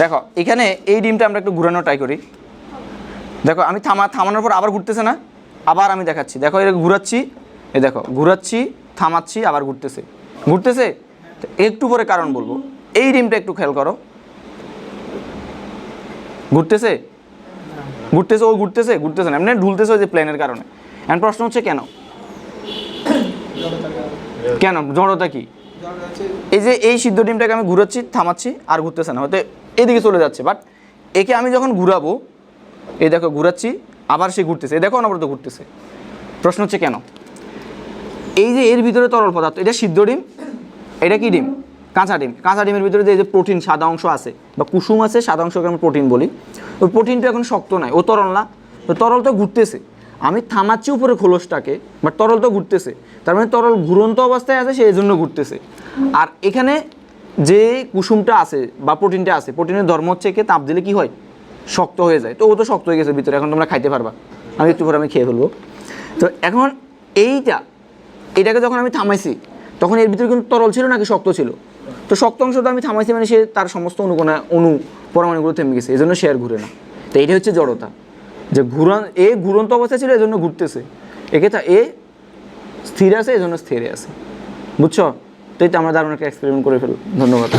দেখো এখানে এই ডিমটা আমরা একটু ঘুরানো ট্রাই করি। দেখো আমি থামা থামানোর পর আবার ঘুরতেছে না? আবার আমি দেখাচ্ছি। দেখো এটা ঘুরাচ্ছি। এই দেখো ঘুরাচ্ছি থামাচ্ছি আবার ঘুরতেছে। ঘুরতেছে? একটু পরে কারণ বলব। এই ডিমটা একটু খেয়াল করো। ঘুরতেছে? ঘুরতেছে ও ঘুরতেছে? ঘুরতেছে না। এমনি ঢুলতেছে ওই যে প্লেনের কারণে। এখন প্রশ্ন হচ্ছে কেন? কেন? জড়তা কি? এই যে এই সিদ্ধ ডিমটাকে আমি ঘুরাচ্ছি থামাচ্ছি আর ঘুরতেছে না। হয়তো এদিকে চলে যাচ্ছে। বাট একে আমি যখন ঘুরাবো, এই দেখো ঘুরাচ্ছি, আবার সে ঘুরতেছে। এই দেখো অনবরত ঘুরতেছে। প্রশ্ন হচ্ছে কেন? এই যে এর ভিতরে তরল পদার্থ, এটা সিদ্ধ ডিম? এটা কি ডিম? কাঁচা ডিম। কাঁচা ডিমের ভিতরে যে এই যে প্রোটিন, সাদা অংশ আছে, বা কুসুম আছে, সাদা অংশকে আমরা প্রোটিন বলি, ওই প্রোটিনটা এখন শক্ত নয় ও তরল না। তো তরল তো ঘুরতেছে। আমি থামাচ্ছি উপরে খোলসটাকে বাট তরল তো ঘুরতেছে। তার মানে তরল ঘুরন্ত অবস্থায় আছে সেই জন্য ঘুরতেছে। আর এখানে যে কুসুমটা আছে বা প্রোটিনটা আছে, প্রোটিনের ধর্ম হচ্ছে একে তাপ দিলে কি হয়? শক্ত হয়ে যায়। তো ও তো শক্ত হয়ে গেছে ভিতরে, এখন তোমরা খাইতে পারবা। আমি একটু পরে আমি খেয়ে ফেলব। তো এখন এইটা, এটাকে যখন আমি থামাইছি, তখন এর ভিতরে কিন্তু তরল ছিল নাকি শক্ত ছিল? তো শক্ত অংশটা আমি থামাইছি মানে সে তার সমস্ত অনুকোণা অনু পরমাণুগুলো থেমে গেছে এই জন্য সে আর ঘুরে না। তো এইটা হচ্ছে জড়তা। যে ঘুরন, এ ঘুরন্ত অবস্থা ছিল এই জন্য ঘুরতেছে। একে তা এ স্থির আছে এই জন্য স্থিরে আছে। বুঝছ? তো তো আমরা দারুণ একটা এক্সপেরিমেন্ট করে ফেল ধন্যবাদ।